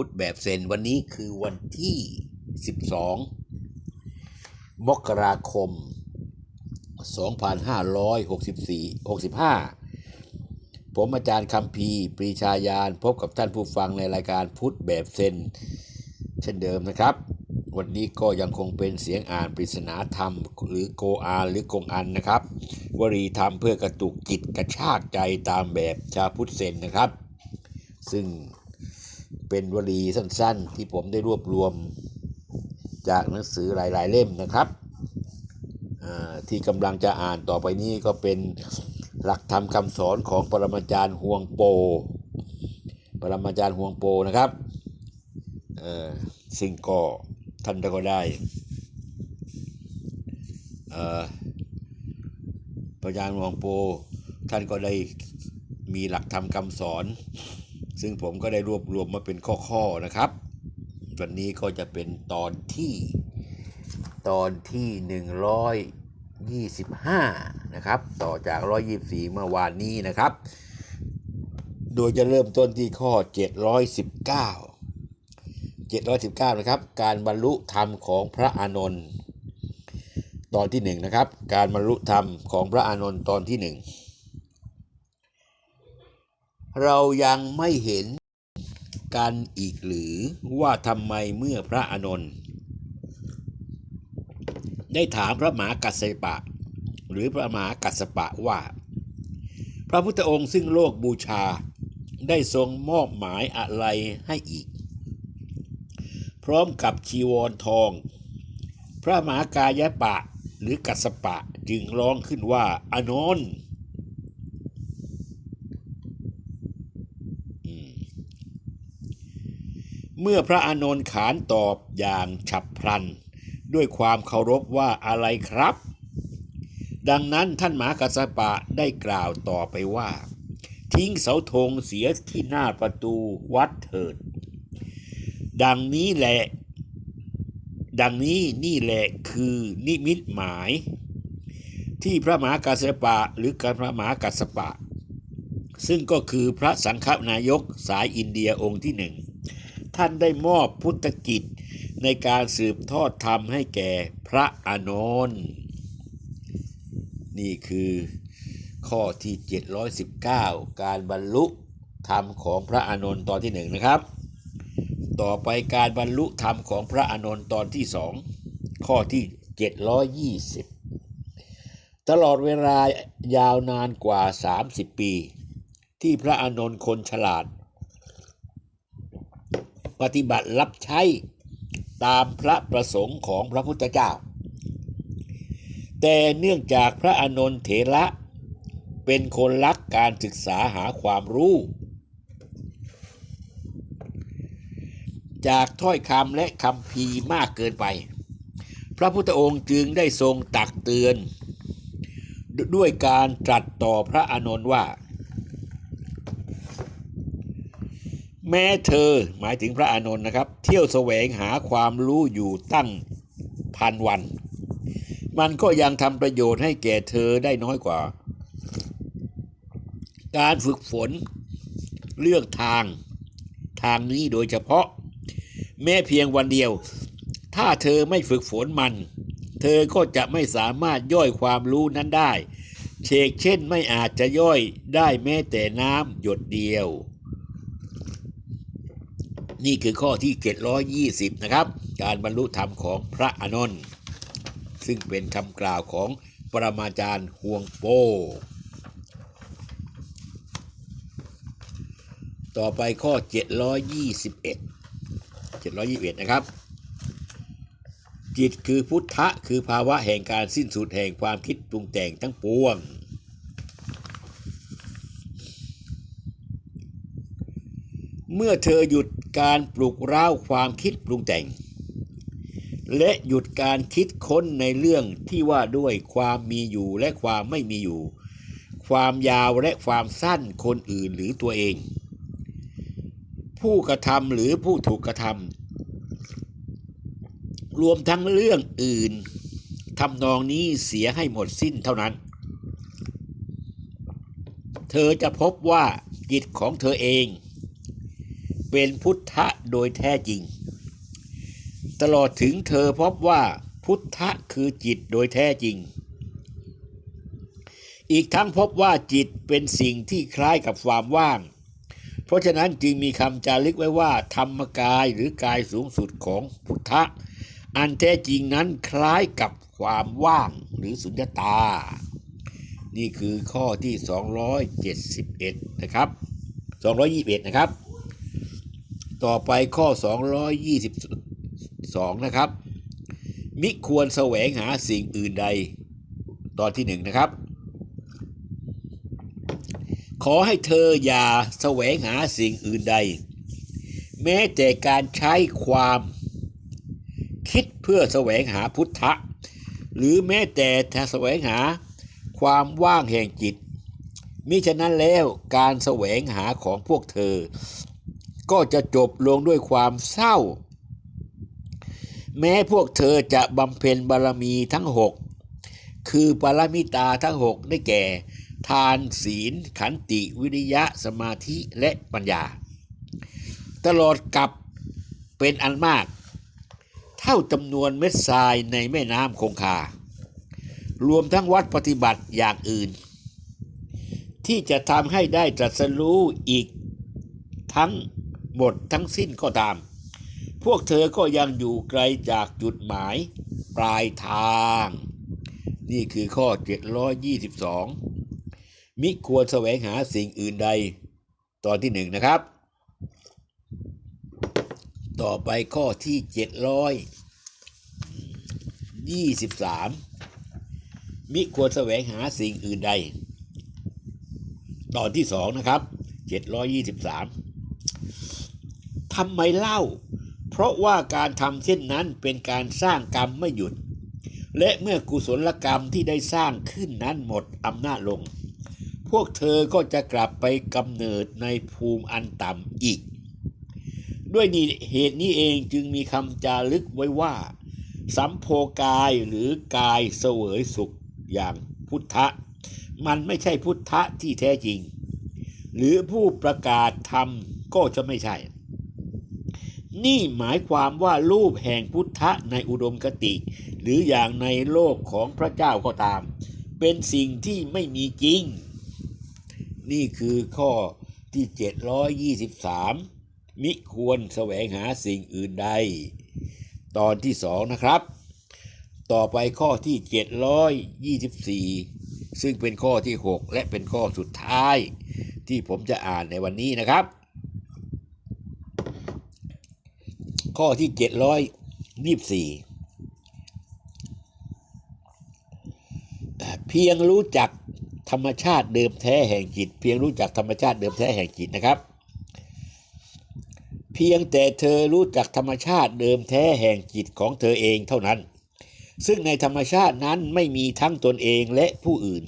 พุธแบบเซนวันนี้คือวันที่ 12 มกราคม 2564 65 ผมอาจารย์คำพีปรีชายานพบกับท่านผู้ฟังในรายการพุทธแบบเซนเช่นเดิมนะครับ วันนี้ก็ยังคงเป็นเสียงอ่านปริศนาธรรม หรือโกอานหรือกงอันนะครับ วรีธรรมเพื่อกระตุกจิตกระชากใจตามแบบชาพุทธเซนนะครับ ซึ่ง เป็นวลีสั้นๆ ที่ผมได้รวบรวมจากหนังสือหลายๆเล่มนะครับอ่าที่กำลังจะอ่านต่อไปนี้ก็เป็นหลักธรรมคำสอนของปรมาจารย์ห่วงโป ปรมาจารย์ห่วงโปนะครับเอ่อซึ่งก็ท่านก็ได้เอ่อพระอาจารย์ห่วงโป ท่านก็ได้มีหลักธรรมคำสอน ซึ่งผมก็ได้รวบรวมมาเป็นข้อๆนะครับ วันนี้ก็จะเป็นตอนที่ตอนที่ 125 นะครับ ต่อจาก 124 เมื่อวานนี้นะครับ โดยจะเริ่มต้นที่ข้อ 719 719 นะครับ การบรรลุธรรมของพระอานนท์ตอนที่ 1 นะครับ การบรรลุธรรมของพระอานนท์ตอนที่ 1 เรายังไม่เห็นกันอีกหรือว่าทำไมเมื่อพระอานนท์ได้ถามพระมหากัสสปะ หรือพระมหากัสสปะว่า พระพุทธองค์ซึ่งโลกบูชาได้ทรงมอบหมายอะไรให้อีก พร้อมกับชีวรทอง พระมหากายปะหรือกัสสปะจึงร้องขึ้นว่าอานนท์ เมื่อพระอานนท์ขานตอบอย่างฉับพลัน ด้วยความเคารพว่าอะไรครับ ดังนั้นท่านหมากัสสปะได้กล่าวต่อไปว่า ทิ้งเสาธงเสียที่หน้าประตูวัดเถิด ดังนี้แหละ ดังนี้นี่แหละคือนิมิตหมาย ที่พระหมากัสสปะหรือการพระหมากัสปะ ซึ่งก็คือพระสังฆนายกสายอินเดียองค์ที่หนึ่ง ท่านได้มอบพุทธกิจในการสืบทอดธรรมให้แก่พระอานนท์นี่คือข้อที่ 719 การบรรลุธรรมของพระอานนท์ตอนที่หนึ่งนะครับ ต่อไปการบรรลุธรรมของพระอานนท์ตอนที่สองข้อที่ 720 ตลอดเวลายาวนานกว่า 30 ปี ที่พระอานนท์คนฉลาด ปฏิบัติรับใช้ตามพระประสงค์ของพระพุทธเจ้า แต่เนื่องจากพระอานนท์เถระเป็นคนรักการศึกษาหาความรู้ จากถ้อยคำและคำพีมากเกินไป พระพุทธองค์จึงได้ทรงตักเตือน ด้วยการตรัสต่อพระอานนท์ว่า แม้เธอหมายถึงพระอานนท์นะครับ เที่ยวแสวงหาความรู้อยู่ตั้งพันวัน มันก็ยังทำประโยชน์ให้แก่เธอได้น้อยกว่า การฝึกฝนเลือกทางทางนี้โดยเฉพาะ แม้เพียงวันเดียว ถ้าเธอไม่ฝึกฝนมัน เธอก็จะไม่สามารถย่อยความรู้นั้นได้ เชกเช่นไม่อาจจะย่อยได้แม้แต่น้ำหยดเดียว นี่คือข้อที่ 720 นะครับ การบรรลุธรรมของพระอานนท์ซึ่งเป็นคำกล่าวของปรมาจารย์ห่วงโป ต่อไปข้อ 721 721 นะครับ จิตคือพุทธะ คือภาวะแห่งการสิ้นสุดแห่งความคิดปรุงแต่งทั้งปวงเมื่อเธอหยุด การปลุกเร้าความคิดปรุงแต่ง และหยุดการคิดค้นในเรื่องที่ว่าด้วยความมีอยู่และความไม่มีอยู่ ความยาวและความสั้นคนอื่นหรือตัวเอง ผู้กระทำหรือผู้ถูกกระทำรวมทั้งเรื่องอื่นทำนองนี้เสียให้หมดสิ้นเท่านั้น เธอจะพบว่าจิตของเธอเอง เป็นพุทธะโดยแท้จริง ตลอดถึงเธอพบว่าพุทธะคือจิตโดยแท้จริง อีกทั้งพบว่าจิตเป็นสิ่งที่คล้ายกับความว่าง เพราะฉะนั้นจึงมีคำจารึกไว้ว่า ธรรมกายหรือกายสูงสุดของพุทธะ อันแท้จริงนั้นคล้ายกับความว่างหรือสุญญตา นี่คือข้อที่ 271 นะครับ 221 นะครับ ต่อไปข้อ 222 นะครับ มิควรแสวงหาสิ่งอื่นใด ตอนที่หนึ่งนะครับ ขอให้เธออย่าแสวงหาสิ่งอื่นใด แม้แต่การใช้ความคิดเพื่อแสวงหาพุทธะ หรือแม้แต่แสวงหาความว่างแห่งจิตมิฉะนั้นแล้วการแสวงหาของพวกเธอ ก็จะจบลงด้วยความเศร้า แม้พวกเธอจะบำเพ็ญบารมีทั้งหกคือปารมิตาทั้งหกได้แก่ ทานศีล ขันติวิริยะสมาธิและปัญญา ตลอดกับเป็นอันมาก เท่าจำนวนเม็ดทรายในแม่น้ำคงคา รวมทั้งวัดปฏิบัติอย่างอื่น ที่จะทำให้ได้ตรัสรู้อีกทั้ง หมดทั้งสิ้นก็ตาม พวกเธอก็ยังอยู่ไกลจากจุดหมายปลายทาง นี่คือข้อ 722 มิควรแสวงหาสิ่งอื่นใด ตอนที่หนึ่งนะครับ ต่อไปข้อที่ 723 มิควรแสวงหาสิ่งอื่นใด ตอนที่สองนะครับ 723 ทำไมเล่า เพราะว่าการทำเช่นนั้นเป็นการสร้างกรรมไม่หยุด และเมื่อกุศลกรรมที่ได้สร้างขึ้นนั้นหมดอำนาจลง พวกเธอก็จะกลับไปกำเนิดในภูมิอันต่ำอีก ด้วยนี่เหตุนี้เองจึงมีคำจารึกไว้ว่า สัมโพกายหรือกายเสวยสุขอย่างพุทธะ มันไม่ใช่พุทธะที่แท้จริง หรือผู้ประกาศธรรมก็จะไม่ใช่ นี่หมายความว่ารูปแห่งพุทธะในอุดมคติ หรืออย่างในโลกของพระเจ้าก็ตาม เป็นสิ่งที่ไม่มีจริง นี่คือข้อที่ 723 มิควรแสวงหาสิ่งอื่นใด ตอนที่สองนะครับ ต่อไปข้อที่ 724 ซึ่งเป็นข้อที่ 6 และเป็นข้อสุดท้าย ที่ผมจะอ่านในวันนี้นะครับ ข้อที่724เพียงรู้จักธรรมชาติเดิมแท้แห่งจิต เพียงรู้จักธรรมชาติเดิมแท้แห่งจิตนะครับ เพียงแต่เธอรู้จักธรรมชาติเดิมแท้แห่งจิตของเธอเองเท่านั้น ซึ่งในธรรมชาตินั้นไม่มีทั้งตนเองและผู้อื่น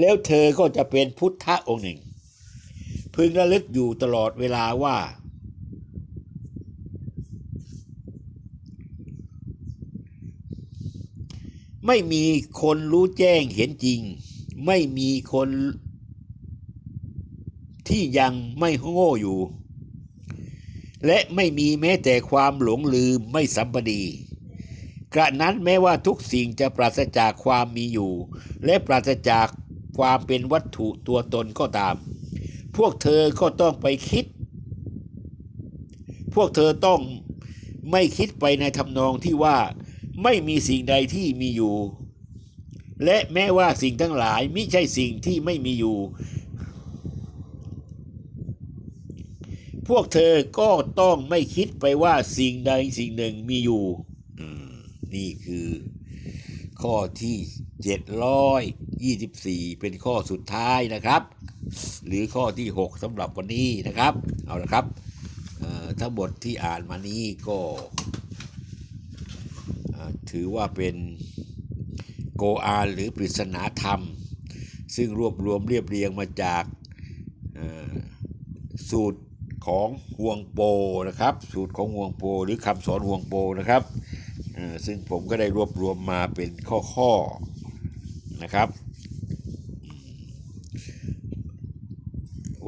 แล้วเธอก็จะเป็นพุทธะองค์หนึ่ง พึงระลึกอยู่ตลอดเวลาว่า ไม่มีคนรู้แจ้งเห็นจริง ไม่มีคนที่ยังไม่โง่อยู่ และไม่มีแม้แต่ความหลงลืมไม่สัมปดีกระนั้นแม้ว่าทุกสิ่งจะปราศจากความมีอยู่ และปราศจากความเป็นวัตถุตัวตนก็ตาม พวกเธอก็ต้องไปคิด พวกเธอต้องไม่คิดไปในทำนองที่ว่า ไม่มีสิ่งใดที่มีอยู่ และแม้ว่าสิ่งทั้งหลายม่ใช่สิ่งที่ไม่มีอยู่ พวกเธอก็ต้องไม่คิดไปว่าสิ่งใดสิ่งหนึ่งมีอยู่นี่คือข้อที่ 724 เป็นข้อสุดท้ายนะครับ หรือข้อที่ 6สำหรับวันนี้นะครับ เอาละครับทั้งหมดที่อ่านมานี้ก็ ถือว่าเป็นโกอานหรือปริศนาธรรม ซึ่งรวบรวมเรียบเรียงมาจากสูตรของห่วงโปนะครับ สูตรของห่วงโปหรือคำสอนห่วงโปนะครับซึ่งผมก็ได้รวบรวมมาเป็นข้อๆนะครับ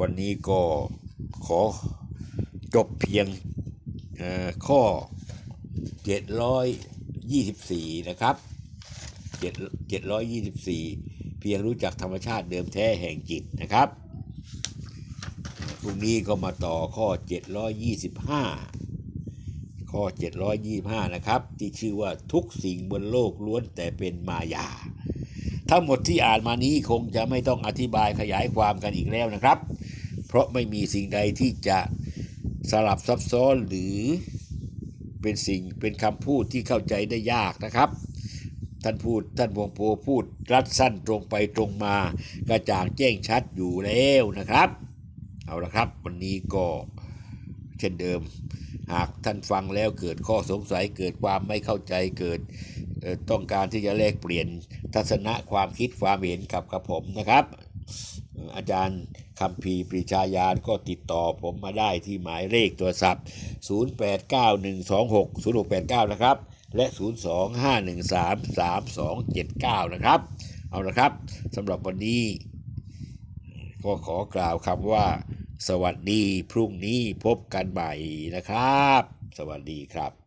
วันนี้ก็ขอจบเพียงเอ่อข้อ 724 นะครับ 724 เพียงรู้จักธรรมชาติเดิมแท้แห่งจิตนะครับพรุ่งนี้ก็มาต่อข้อ 725 ข้อ 725 นะครับ ที่ชื่อว่าทุกสิ่งบนโลกล้วนแต่เป็นมายา ทั้งหมดที่อ่านมานี้คงจะไม่ต้องอธิบายขยายความกันอีกแล้วนะครับ เพราะไม่มีสิ่งใดที่จะสลับซับซ้อนหรือ เป็นสิ่งเป็นคำพูดที่เข้าใจได้ยากนะครับ ท่านพูดท่านพวงโพพูดรัดสั้นตรงไปตรงมากระจ่างแจ้งชัดอยู่แล้วนะครับ เอาละครับวันนี้ก็เช่นเดิม หากท่านฟังแล้วเกิดข้อสงสัยเกิดความไม่เข้าใจเกิดต้องการที่จะแลกเปลี่ยนทัศนะความคิดความเห็นกับกับผมนะครับ อาจารย์คำพีปรีชายานก็ติดต่อผมมาได้ที่หมายเลขโทรศัพท์ 0891260689 นะครับ และ 025133279 นะครับ เอาละครับสำหรับวันนี้ ก็ขอกล่าวคำว่า สวัสดีพรุ่งนี้พบกันใหม่นะครับ สวัสดีครับ